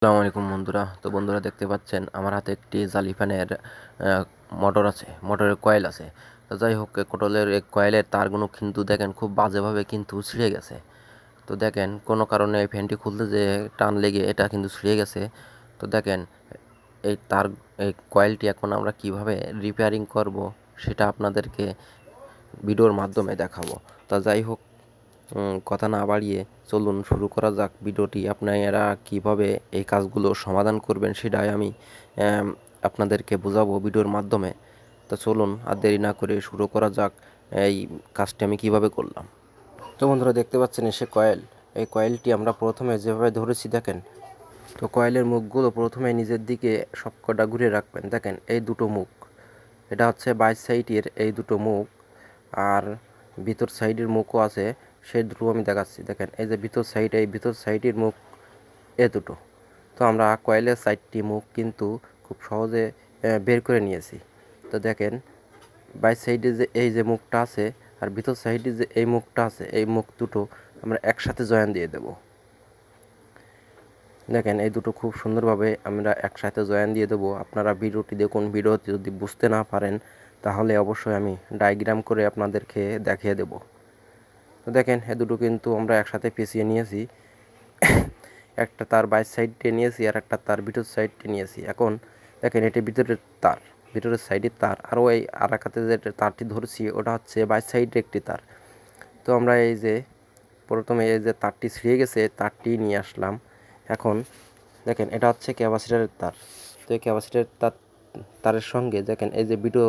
আসসালামু আলাইকুম বন্ধুরা। তো বন্ধুরা দেখতে পাচ্ছেন, আমার হাতে একটি জালি ফ্যানের মোটর আছে, মোটরের কয়েল আছে। তো যাই হোক কোটলের কয়েলের তারগুলো কিন্তু দেখেন খুব বাজেভাবে কিন্তু ছিঁড়ে গেছে। তো দেখেন, কোনো কারণে এই ফ্যানটি খুলতে যে টান লেগে, এটা কিন্তু ছিঁড়ে গেছে। তো দেখেন, এই তার, এই কয়েলটি এখন আমরা কীভাবে রিপেয়ারিং করব, সেটা আপনাদেরকে ভিডিওর মাধ্যমে দেখাবো। তা যাই হোক কথা না বাড়িয়ে চলুন শুরু করা যাক ভিডিওটি। আপনারা কীভাবে এই কাজগুলো সমাধান করবেন সেটাই আমি আপনাদেরকে বোঝাবো ভিডিওর মাধ্যমে। তো চলুন আর দেরি না করে শুরু করা যাক এই কাজটি আমি কীভাবে করলাম। তো বন্ধুরা দেখতে পাচ্ছেন এসে কয়েল। এই কয়েলটি আমরা প্রথমে যেভাবে ধরেছি, দেখেন। তো কয়েলের মুখগুলো প্রথমে নিজের দিকে সবকটা ঘুরে রাখবেন। দেখেন, এই দুটো মুখ। এটা হচ্ছে বাইশ সাইডের এই দুটো মুখ। আর ভিতর সাইডের মুখও আছে। সেই দুটো আমি দেখাচ্ছি। দেখেন, এই যে ভিতর সাইড এই ভিতর সাইডের মুখ, এ দুটো। তো আমরা কয়েলের সাইডটি মুখ কিন্তু খুব সহজে বের করে নিয়েছি। তো দেখেন, বাই সাইডে যে এই যে মুখটা আছে আর ভিতর সাইডে যে এই মুখটা আছে, এই মুখ দুটো আমরা একসাথে জয়েন দিয়ে দেবো। দেখেন, এই দুটো খুব সুন্দরভাবে আমরা একসাথে জয়েন দিয়ে দেবো। আপনারা ভিডিওটি দেখুন, ভিডিওটি যদি বুঝতে না পারেন, তাহলে অবশ্যই আমি ডায়াগ্রাম করে আপনাদেরকে দেখিয়ে দেব। তো দেখেন, এ দুটো কিন্তু আমরা একসাথে পেঁচিয়ে নিয়েছি। একটা তার বাইশ সাইডে নিয়েছি আর একটা তার ভিতর সাইডে নিয়েছি। এখন দেখেন, এটি ভিতরের তার, ভিতরের সাইডের তার। আর ওই আর একাতে যে তারটি ধরছি, ওটা হচ্ছে বাইশ সাইডের একটি তার। তো আমরা এই যে প্রথমে এই যে তারটি ছিঁড়ে গেছে, তারটি নিয়ে আসলাম। এখন দেখেন, এটা হচ্ছে ক্যাপাসিটারের তার। তো এই ক্যাপাসিটারের তার, তারের সঙ্গে দেখেন, এই যে ভিডিও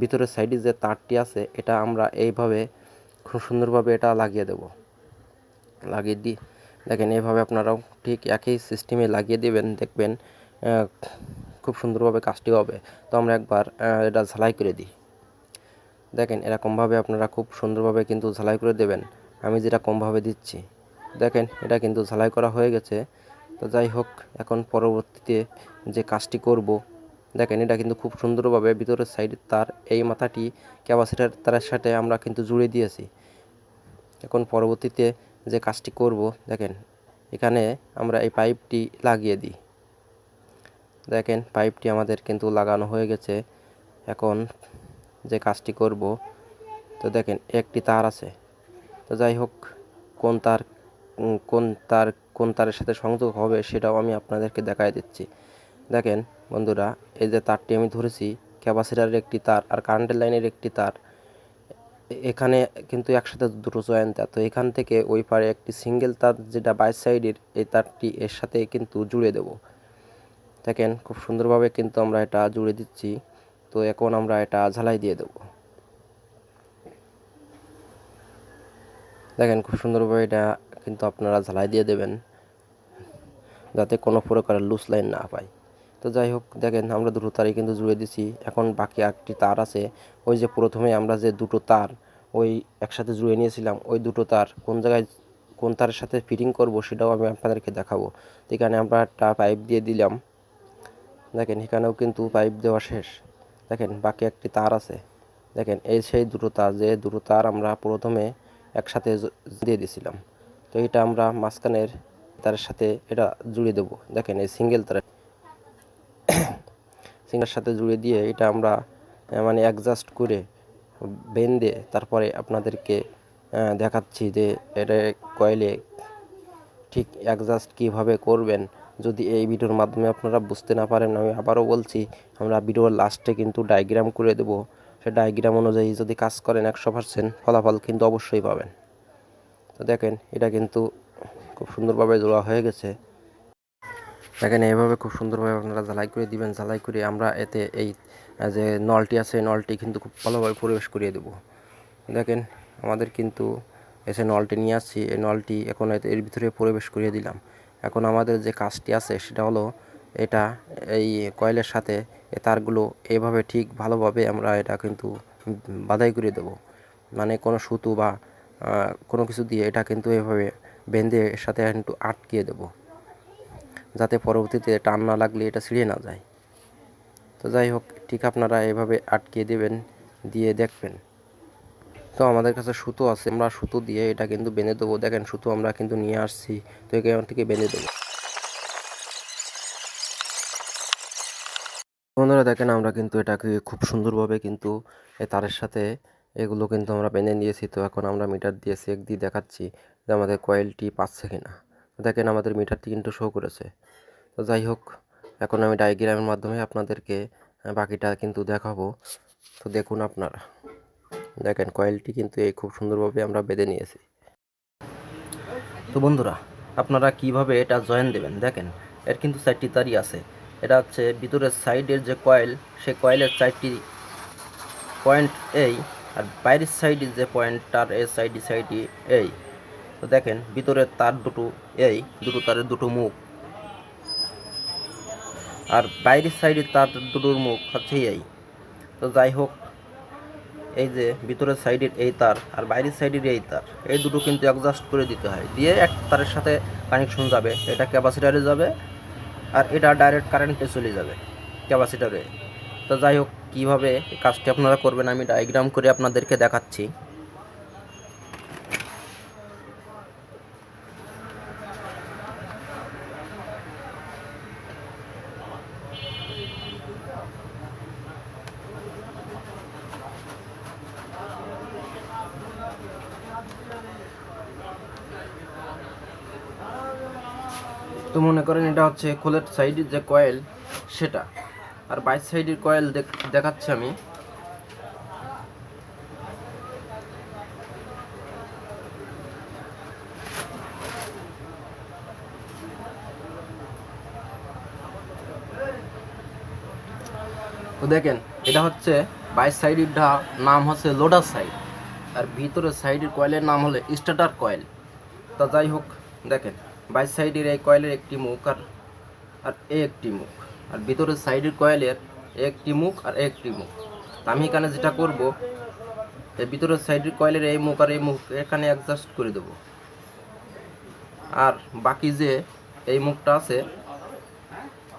ভিতরের সাইডে যে তারটি আছে, এটা আমরা এইভাবে খুব সুন্দরভাবে এটা লাগিয়ে দেব। লাগিয়ে দিই। দেখেন এইভাবে আপনারাও ঠিক একই সিস্টেমে লাগিয়ে দেবেন, দেখবেন খুব সুন্দরভাবে কাজটি হবে। তো আমরা একবার এটা ঝালাই করে দিই। দেখেন এরকমভাবে আপনারা খুব সুন্দরভাবে কিন্তু ঝালাই করে দেবেন। আমি যেটা কমভাবে দিচ্ছি। দেখেন এটা কিন্তু ঝালাই করা হয়ে গেছে। তো যাই হোক, এখন পরবর্তীতে যে কাজটি করব দেখেন, এটা কিন্তু খুব সুন্দরভাবে ভিতরের সাইডের তার এই মাথাটি, ক্যাপাসিটার তারের সাথে আমরা কিন্তু জুড়ে দিয়েছি। এখন পরবর্তীতে যে কাজটি করব, দেখেন, এখানে আমরা এই পাইপটি লাগিয়ে দিই। দেখেন পাইপটি আমাদের কিন্তু লাগানো হয়ে গেছে। এখন যে কাজটি করব, তো দেখেন, একটি তার আছে। তো যাই হোক, কোন তার কোন তার, কোন তারের সাথে সংযোগ হবে সেটাও আমি আপনাদেরকে দেখাই দিচ্ছি। দেখেন বন্ধুরা, এই যে তারটি আমি ধরেছি, ক্যাপাসিটারের একটি তার আর কারেন্টের লাইনের একটি তার। এখানে কিন্তু একসাথে দুটো জয়েন তার। তো এখান থেকে ওই পারে একটি সিঙ্গেল তার যেটা বাইশ সাইডের, এই তারটি এর সাথে কিন্তু জুড়ে দেব। দেখেন, খুব সুন্দরভাবে কিন্তু আমরা এটা জুড়ে দিচ্ছি। তো এখন আমরা এটা ঝালাই দিয়ে দেবো। দেখেন, খুব সুন্দরভাবে এটা কিন্তু আপনারা ঝালাই দিয়ে দেবেন, যাতে কোনো প্রকারের লুজ লাইন না পায়। তো যাই হোক, দেখেন আমরা দুটো তারই কিন্তু জুড়ে দিছি। এখন বাকি একটি তার আছে। ওই যে প্রথমে আমরা যে দুটো তার, ওই একসাথে জুড়ে নিয়েছিলাম, ওই দুটো তার কোন জায়গায়, কোন তারের সাথে ফিটিং করব সেটাও আমি আপনাদেরকে দেখাবো। এখানে আমরা একটা পাইপ দিয়ে দিলাম। দেখেন এখানেও কিন্তু পাইপ দেওয়া শেষ। দেখেন বাকি একটি তার আছে। দেখেন এই সেই দুটো তার, যে দুটো তার আমরা প্রথমে একসাথে দিয়ে দিয়েছিলাম তো এটা আমরা মাঝখানের তারের সাথে এটা জুড়ে দেবো। দেখেন এই সিঙ্গেল তারের সিঙ্গেলের সাথে জুড়ে দিয়ে এটা আমরা মানে অ্যাডজাস্ট করে বেঁধে তারপরে আপনাদেরকে দেখাচ্ছি যে এটা কয়েলে ঠিক অ্যাডজাস্ট কীভাবে করবেন। যদি এই ভিডিওর মাধ্যমে আপনারা বুঝতে না পারেন, আমি আবারও বলছি, আমরা ভিডিওর লাস্টে কিন্তু ডায়াগ্রাম করে দেবো। সে ডায়াগ্রাম অনুযায়ী যদি কাজ করেন একশো পার্সেন্ট ফলাফল কিন্তু অবশ্যই পাবেন। তো দেখেন, এটা কিন্তু খুব সুন্দরভাবে জোড়া হয়ে গেছে। দেখেন, এইভাবে খুব সুন্দরভাবে আপনারা ঝালাই করে দিবেন ঝালাই করে আমরা এতে এই যে নলটি আছে নলটি কিন্তু খুব ভালোভাবে পরিবেশ করিয়ে দেবো। দেখেন, আমাদের কিন্তু এসে নলটি নিয়ে আসছি, এই নলটি এখন এর ভিতরে প্রবেশ করিয়ে দিলাম। এখন আমাদের যে কাজটি আছে, সেটা হলো এটা, এই কয়েলের সাথে তারগুলো এইভাবে ঠিক ভালোভাবে আমরা এটা কিন্তু বাধাই করে দেবো। মানে কোনো সুতো বা কোনো কিছু দিয়ে এটা কিন্তু এভাবে বেঁধে এর সাথে একটু আটকিয়ে দেবো। যাতে পরবর্তীতে টান না লাগলে এটা ছিঁড়ে না যায়। তো যাই হোক, ঠিক আপনারা এভাবে আটকে দেবেন, দিয়ে দেখবেন। তো আমাদের কাছে সুতো আছে, আমরা সুতো দিয়ে এটা কিন্তু বেঁধে দেবো। দেখেন, সুতো আমরা কিন্তু নিয়ে আসছি, তো একে থেকে বেঁধে দেবো। বন্ধুরা, দেখেন, আমরা কিন্তু এটাকে খুব সুন্দরভাবে কিন্তু এই তারের সাথে এগুলো কিন্তু আমরা বেঁধে নিয়েছি। তো এখন আমরা মিটার দিয়ে সেক দিয়ে দেখাচ্ছি যে আমাদের কয়েলটি পাচ্ছে কিনা। দেখেন আমাদের মিটারটি কিন্তু শো করেছে। তো যাই হোক, এখন আমি ডায়াগ্রামের মাধ্যমে আপনাদেরকে বাকিটা কিন্তু দেখাবো। তো দেখুন আপনারা। দেখেন কয়েলটি কিন্তু এই খুব সুন্দরভাবে আমরা বেঁধে নিয়েছি। তো বন্ধুরা, আপনারা কীভাবে এটা জয়েন দেবেন? দেখেন, এর কিন্তু চারটি তারই আছে। এটা হচ্ছে ভিতরের সাইডের যে কয়েল সেই কয়েলের চারটি পয়েন্ট এই আর বাইরের সাইডের যে পয়েন্ট তার এই সাইডি সাইডি এই তো দেখেন, ভিতরের তার দুটো, এই দুটো তারের দুটো মুখ। আর বাইরের সাইডের তার দুটোর মুখ হচ্ছে এই। তো যাই হোক, এই যে ভিতরের সাইডের এই তার আর বাইরের সাইডের এই তার, এই দুটো কিন্তু অ্যাডজাস্ট করে দিতে হয়। দিয়ে এক তারের সাথে কানেকশন যাবে। এটা ক্যাপাসিটারে যাবে আর এটা ডাইরেক্ট কারেন্টে চলে যাবে ক্যাপাসিটারে তো যাই হোক, কীভাবে কাজটি আপনারা করবেন আমি ডায়াগ্রাম করে আপনাদেরকে দেখাচ্ছি। তো মনে করেন এটা হচ্ছে খোলের সাইডের যে কয়েল সেটা। আর বাইশ সাইডের কয়েল দেখাচ্ছি আমি। তো দেখেন, এটা হচ্ছে বাইশ সাইডের নাম হচ্ছে লোডার সাইড আর ভিতরের সাইডের কয়েলের নাম হলো স্টার্টার কয়েল তা যাই হোক, দেখেন। বাইশ সাইডের এই কয়েলের একটি মুখ আর আর এ একটি মুখ। আর ভিতরের সাইডের কয়েলের একটি মুখ আর একটি মুখ। তা আমি এখানে যেটা করব, এই ভিতরের সাইডের কয়েলের এই মুখ আর এই মুখ এখানে অ্যাডজাস্ট করে দেব। আর বাকি যে এই মুখটা আছে,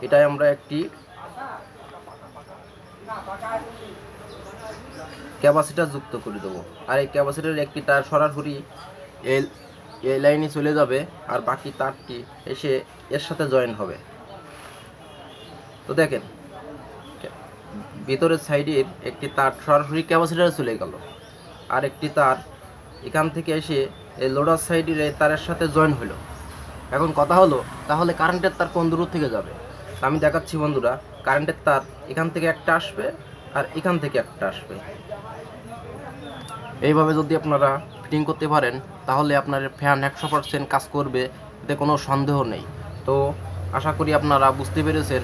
এটাই আমরা একটি ক্যাপাসিটার যুক্ত করে দেবো। আর এই ক্যাপাসিটার একটি তার সরাসরি এই এই লাইনে চলে যাবে আর বাকি তারটি এসে এর সাথে জয়েন হবে। তো দেখেন, ভিতরের সাইডের একটি তার সরাসরি ক্যাপাসিটারে চলে গেল। আর একটি তার এখান থেকে এসে এই লোডার সাইডের এই তারের সাথে জয়েন হলো। এখন কথা হলো, তাহলে কারেন্টের তার কোন দূর থেকে যাবে? আমি দেখাচ্ছি বন্ধুরা, কারেন্টের তার এখান থেকে একটা আসবে আর এখান থেকে একটা আসবে। এইভাবে যদি আপনারা ফিটিং করতে পারেন, তাহলে আপনার ফ্যান একশো পার্সেন্ট কাজ করবে, এতে কোনো সন্দেহ নেই। তো আশা করি আপনারা বুঝতে পেরেছেন।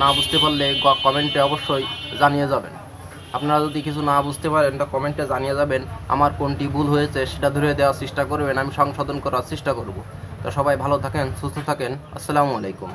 না বুঝতে পারলে কমেন্টে অবশ্যই জানিয়ে যাবেন। আপনারা যদি কিছু না বুঝতে পারেন, তা কমেন্টে জানিয়ে যাবেন, আমার কোনটি ভুল হয়েছে সেটা ধরে দেওয়ার চেষ্টা করবেন, আমি সংশোধন করার চেষ্টা করব। তো সবাই ভালো থাকেন, সুস্থ থাকেন, আসসালামু আলাইকুম।